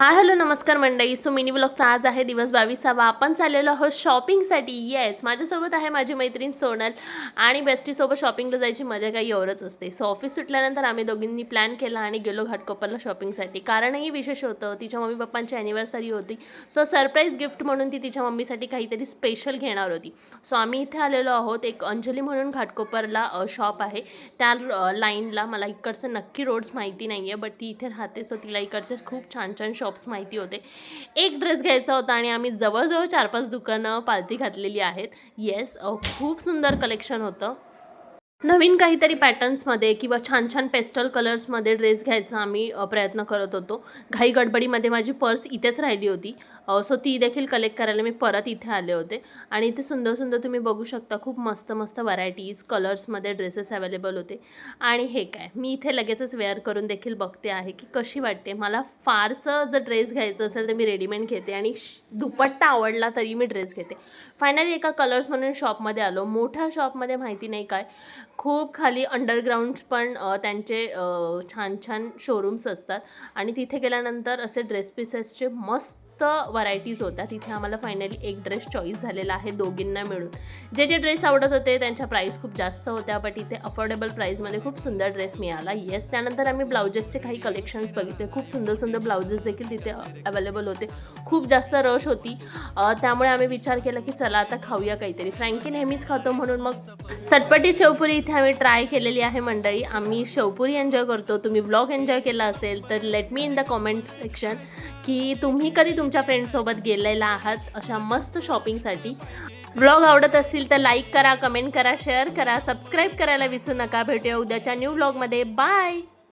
Hi hello नमस्कार मंडळी. So mini ब्लॉगचा आज आहे दिवस बावीसावा. आपण चाललेलो आहोत शॉपिंगसाठी. येस माझ्यासोबत आहे माझी मैत्रीण सोनल आणि बेस्टीसोबत शॉपिंगला जायची मजा काही एवढंच असते. सो ऑफिस सुटल्यानंतर आम्ही दोघींनी प्लॅन केला आणि गेलो घाटकोपरला शॉपिंगसाठी कारणही विशेष होतं तिच्या मम्मी पप्पांची ॲनिव्हर्सरी होती. सो सरप्राईज गिफ्ट म्हणून ती तिच्या मम्मीसाठी काहीतरी स्पेशल घेणार होती. सो आम्ही इथे आलेलो आहोत. एक अंजली म्हणून घाटकोपरला शॉप आहे. त्या लाईनला मला इकडचं नक्की रोड्स माहिती नाही आहे बट ती इथे राहते. सो तिला इकडचे खूप छान छान शॉप्स माहिती होते. एक ड्रेस घ्यायचा होता आणि आम्ही जवळजवळ चार पाच दुकानं पालती घातलेली आहेत. येस खूप सुंदर कलेक्शन होतं. नवीन काहीतरी पॅटर्न्समध्ये किंवा छान छान पेस्टल कलर्समध्ये ड्रेस घ्यायचा आम्ही प्रयत्न करत होतो. घाई गडबडीमध्ये माझी पर्स इथेच राहिली होती. सो ती देखील कलेक्ट करायला मी परत इथे आले होते. आणि इथे सुंदर सुंदर तुम्ही बघू शकता खूप मस्त मस्त व्हरायटीज कलर्समध्ये ड्रेसेस अवेलेबल होते. आणि हे काय मी इथे लगेचच वेअर करून देखील बघते आहे की कशी वाटते. मला फारसं जर ड्रेस घ्यायचं असेल तर मी रेडीमेड घेते आणि श- दुपट्टा आवडला तरी मी ड्रेस घेते. फायनली एका कलर्स म्हणून शॉपमध्ये आलो. मोठ्या शॉपमध्ये माहिती नाही काय खूप खाली अंडरग्राऊंड्स पण त्यांचे छान छान शोरूम्स असतात. आणि तिथे गेल्यानंतर असे ड्रेस पीसेसचे मस्त व्हरायटीज होत्या. तिथे आम्हाला फायनली एक ड्रेस चॉईस झालेला आहे दोघींना मिळून. जे जे ड्रेस आवडत होते त्यांच्या प्राईस खूप जास्त होत्या बट इथे अफोर्डेबल प्राईसमध्ये खूप सुंदर ड्रेस मिळाला. येस त्यानंतर आम्ही ब्लाउजेसचे काही कलेक्शन्स बघितले. खूप सुंदर सुंदर ब्लाउजेस देखील तिथे अवेलेबल होते. खूप जास्त रश होती. त्यामुळे आम्ही विचार केला की चला आता खाऊया काहीतरी. फ्रँकी नेहमीच खातो म्हणून मग चटपटी शेवपुरी इथे आम्ही ट्राय केलेली आहे मंडळी. आम्ही शेवपुरी एन्जॉय करतो. तुम्ही व्लॉग एन्जॉय केला असेल तर let me in the comment section की तुम्ही कधी तुमच्या तुमच्या फ्रेंड्ससोबत गेलेला आहात अशा मस्त शॉपिंगसाठी ब्लॉग आवडत असतील तर लाईक करा कमेंट करा शेअर करा सबस्क्राईब करायला विसरू नका. भेटूया उद्याच्या न्यू ब्लॉगमध्ये बाय